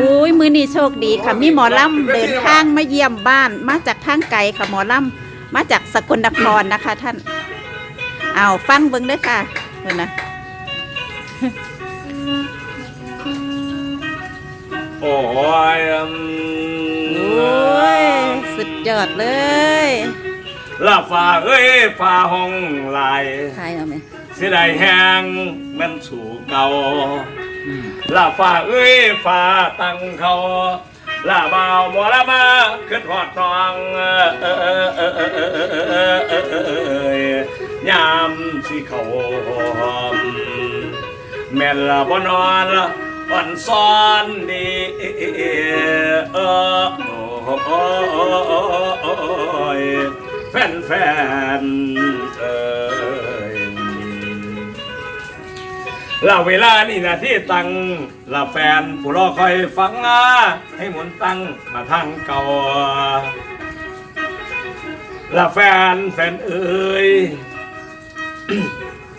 อุ้ยมือนี้โชคดีค่ะมีหมอลำเดินทางมาเยี่ยมบ้าน มาจากทางไกลค่ะหมอลำมาจากสกลนครนะคะ ท่านเอาฟังเบิ้งเด้วยค่ะเบิ่งนะโอ้ยอืมโอ้ยสุดยอดเลยลาฟ้าเอ้ยฟ้าห้องลายใครเอาไหมเสียดายแหงแมันสู่เก่า ลาฝ่าเอ้ยฝ่าตังเขาลาบ่าวบ่ละมาขึ้นหอดนองยามสีเขาแม่นละบ่นอนวันซ้อนดีเออโอ้ยแฟนแฟนเออ ยลาเวลานี่นะที่ตังลาแฟนผู้รอคอยฟังนะให้หมุนตังมาทางเก่าลาแฟนแฟนเอ้ย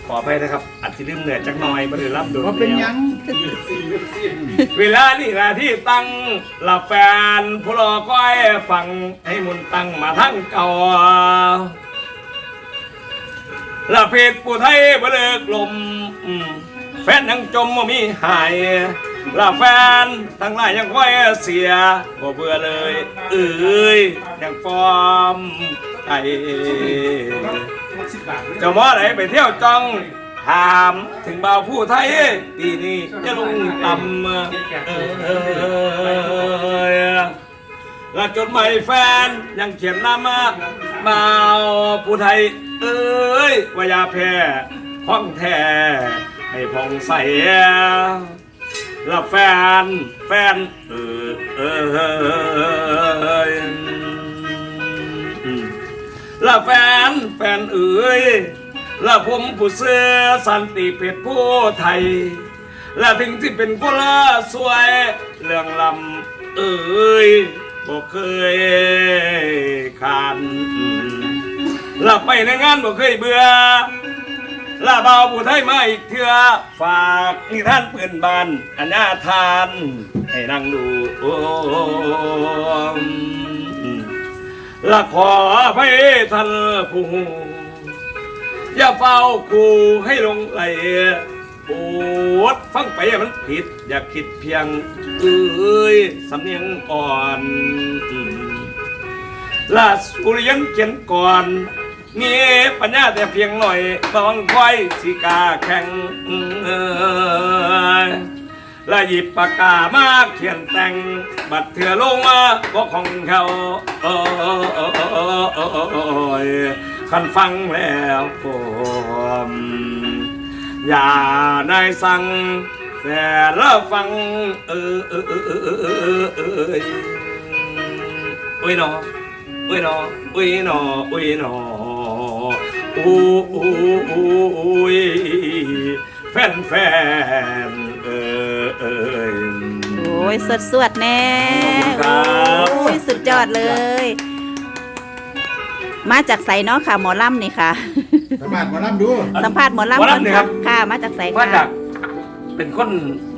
ขอไปนะครับอัดที่ลืมเหนื่อยจักหน่อยมาเลยรับดูว่าเป็นหยังเวลานี่นะที่ตังลาแฟนผู้รอคอยฟังให้หมุนตังมาทางเก่าละเพจผู้ไทยบ่เลิกลมอืม แฟนยังจมบ่มีหายละแฟนทั้งหลายยังคอยเสียบ่เบื่อเลยเอ้ยยังฟอมไอจะมอไหนไปเที่ยวจังถามถึงบ่าวผู้ไทยปีนี้จะลงต่ำเอ้ยและจดหมายแฟนยังเขียนนำมามาเอาผู้ไทยเอ้ยว่าอยาแพ้ห้องแท้ ให้พองใสและแฟนแฟนเออเออเออและแฟนแฟนเอ้ยและผมผู้เสื้อสันติเพชรผู้ไทย และถึงที่เป็นคนละสวย เรื่องลำเอ้ยบอกเคยขานลาไปในงานบอกเคยเบื่อ ลาเบาผู้ไทยมาอีกเถื่อฝากนิท่านปืนบานอันนาทาน ให้นั่งดูโอ้ละขอไปท่านผู้อย่าเฝ้ากูให้ลงไหลปวดฟังไปมันผิด อย่าคิดเพียงเอ้ยสำเนียงอ่อนลาสุริยันเขียนก่อน มีปัญญาแต่เพียงหน่อยต้องคอยสิกาแข่งเอ้ยและหยิบปากกามาเขียนแต่ง บัดเถื่อลงมาบอกของเขาคันฟังแล้วผมอย่าได้สั่งแต่ละฟัง เออเออเออเออเออเออเอออุ้ยหนออุ้ยหนออุ้ยหนออุ้ยนอ อู้อู้อู้อุ้ยแฟนแฟนเออเออโอ้ยสดสวดๆแน่ขอบคุณครับโอ้ยสุดยอดเลย มาจากไสเนาะค่ะ หมอลำนี่ค่ะสามารถมารับดู สัมภาษณ์หมอลำหมอก่อนลำนี่คค่ะรับ ค่ะ มาจากไสว่าค่ะจาก เป็นคน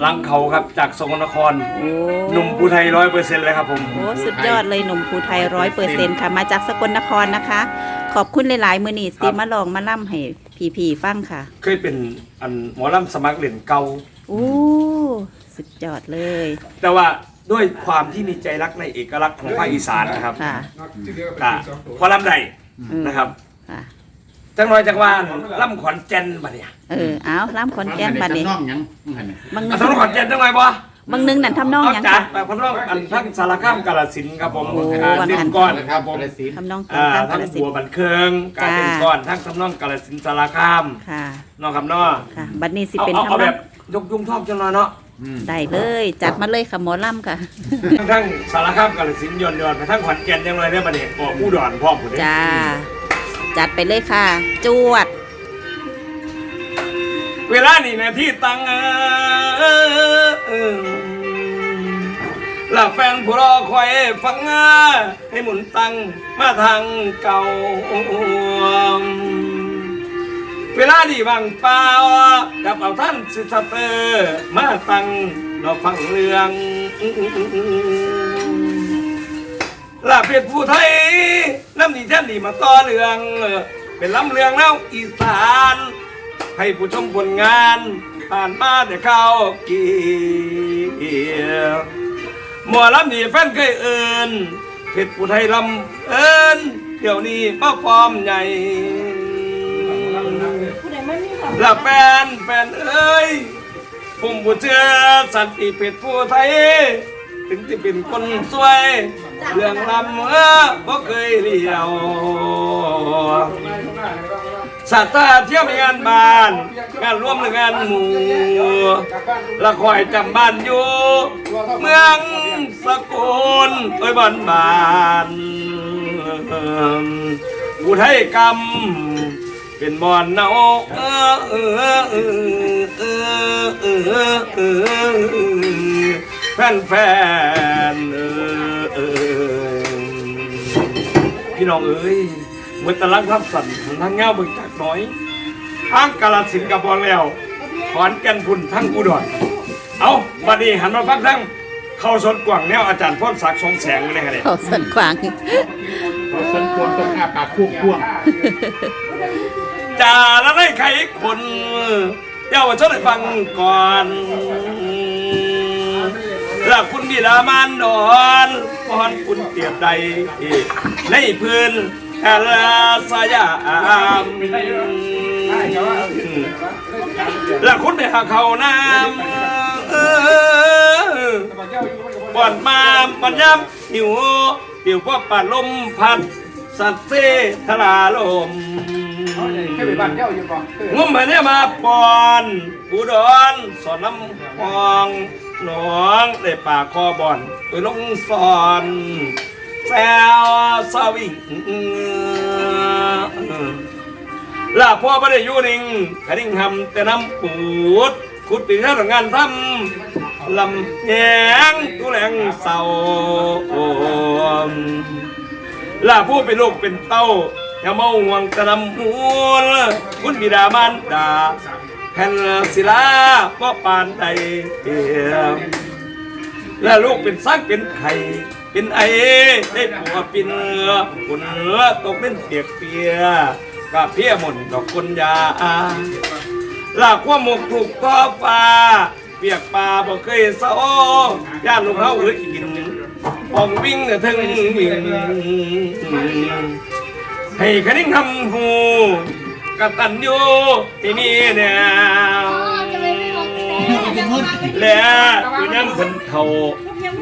หลังเขาครับจากสกลนครโอ้หนุ่มภูไทยร้อยเปอร์เซ็นต์เลยครับผม โอ้สุดยอดเลยหนุ่มภูไทยร้อยเปอร์เซ็นต์ค่ะ มาจากสกลนครนะคะ ขอบคุณหลายๆมือนีสิมาลองมาล่ำให้พี่ๆฟังค่ะเคยเป็นอันหมอลำสมัครเล่นเก่า โอ้สุดยอดเลยแต่ว่าด้วยความที่มีใจรักในเอกลักษณ์ของภาคอีสานนะครับค่ะก็พอลำใดอืมนะครับ ค่ะ จังน้อยจังว่าล่ำขอนแก่นบัดเนี่ยเออเอาล่ำขอนแก่นบัดนี้ทำน้องหยังอันนี้บางนึเอางทำนองขอนแก่นจังหน่อยบ่บางนึงนั่นทำนองเอาหยังจัค่ะดแบบพนองอันทั้งสารคามกาฬสินธุ์ครับผมโอ้อ่าวันนั้นเด่นก้อนครับผมเลยสิทำนองอ่าทางทั้กางฬสินบัวธุ์ บันเคืองการจ้าเด่นก้อนทั้งทำนองกาฬสินธุ์สารคามค่ะ เน้องครับเนาะค่ะ บัดนี้สิเอาเป็นเอาทำเอานแบองบยกยุงทอบจังหน่อยเนาะอืมได้เลย จัดมาเลยค่ะหมอลำค่ะทั้งทั้งสารคามกาฬสินธุ์ยอนยอนไปทั้งขอนแก่นยังเลยได้ประเด็นออกผู้ดอนพ่อผมจ้า จัดไปเลยค่ะ จวด เวลานี่นะที่ตังเออแล้วแฟนผู้รอคอยฟังให้หมุนตังมาทางเก่า เวลาดีบางเปล่ากับเอาท่านสิสเตอร์มาตังเราฟังเรื่องลาเป็ดผู้ไทย น้ำดีแท่นดีมาต่อเรืองเป็นลำเรืองแล้วอีสาน ให้ผู้ชมผลงาน ผ่านมาแต่เข้าเกี่ยวหมอลำนี่แฟนเคยเอินเพชรผู้ไทยลำเอินเดี๋ยวนี้มาฟอมใหญ่ละแฟนแฟนเอ้ยผมผู้เชื่อสันติเพชรผู้ไทย ถึงจะเป็นคนสวย เรื่องลำเออบ่เคยเลี้ยวสัตว์ตาเที่ยวในงานบ้าน งานร่วมหรืองานหมู่ละคอยจำบ้านอยู่ เมืองสกุลเอ้ยบ้านบ้านอุทัยกรรมเป็นบอนเนาเออเออเออเออเออเออ แฟนแฟนเออเออพี่น้องเอ้ยเมื่อตะลังทับสันทั้งเงาเบึงจากน้อยทางกาลสินธุ์กับบอลแล้วขอนแก่นพุ่นทั้งอุดรเอาบัดนี้หันมาฟังทั้งเข้าสนกว่างแนวอาจารย์พ่นศักดิ์ทรงแสงเลยครับเนี่ยเขาสันขวางเราเส้นควงต้องอาปากควงควงจ่าแล้วได้ใครคนเยาวชนให้ฟังก่อน รักคุณบิดามานดอนพรคุณเตียบใดในพื้นแอลสยามและคุณไปหาเขาน้ำเออบ่อนมาบันยำหิวหิวพวกปัดลมพัด สัตว์เสทลาลมแค่ไปบ้านเจ้าอยู่ก่อนงมมาเนี่ยมาปอนปูดอนสอนน้ำพองห น้องได้ปาคอบอนไปลงสอนแซวสวิงลาพ่อไม่ได้อยู่นิ่งกระดิ่งทำแต่น้ำปูดขุดปีท่างานทำลำแยงตุแหลงเศร้าล่าผู้เป็นลูกเป็นเต้าอย่าเมาห่วงกระนำมูลคุณบิดามารดา แผ่นศิลาพ่อปานใดเดียวและลูกเป็นซักเป็นไข่เป็นไอได้ผัวเป็นเนื้อคุณเนื้อตกเป็นเปียกเปียกะเพี้ยหม่นดอกคนยาลากว่าหมกถูกต่อฟ้าเปียกปลาบ่เคยเศร้าย่านลูกเขาเอ้ยกินออกวิ่งเนี่ยถึงวิ่งให้คนิ่งทำหู กตันอยู่ที่นี่แนวแล้วอยู่ยังเพิ่นเท่า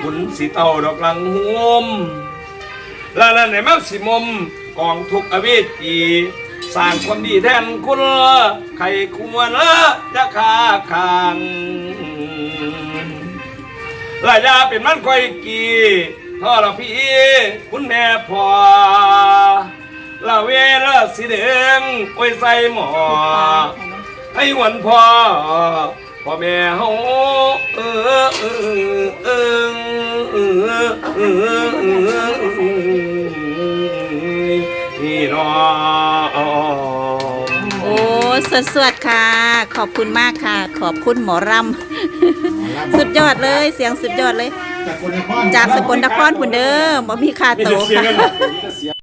ขุนสีเต่าดอกลังหวมแล้วนั่นไหนมาสิมมกองทุกอเวจีสร้างความดีแทนคุณใครควรละจะคาคางลายาเป็นมันก้อยกีพ่อเราพี่ คุณแม่พอ ลาเวลาสีเดงไว้ใส่หมอให้วันพ่อพ่อแม่เฮาเออเออเออเออเออพี่น้องโอ้สดสวดๆค่ะ ขอบคุณมากค่ะ ขอบคุณหมอรำสุดยอดเลยเสียงสุดยอดเลย จากคนนครจากสกลนครคุณเด้อบ่มีคาโตค่ะ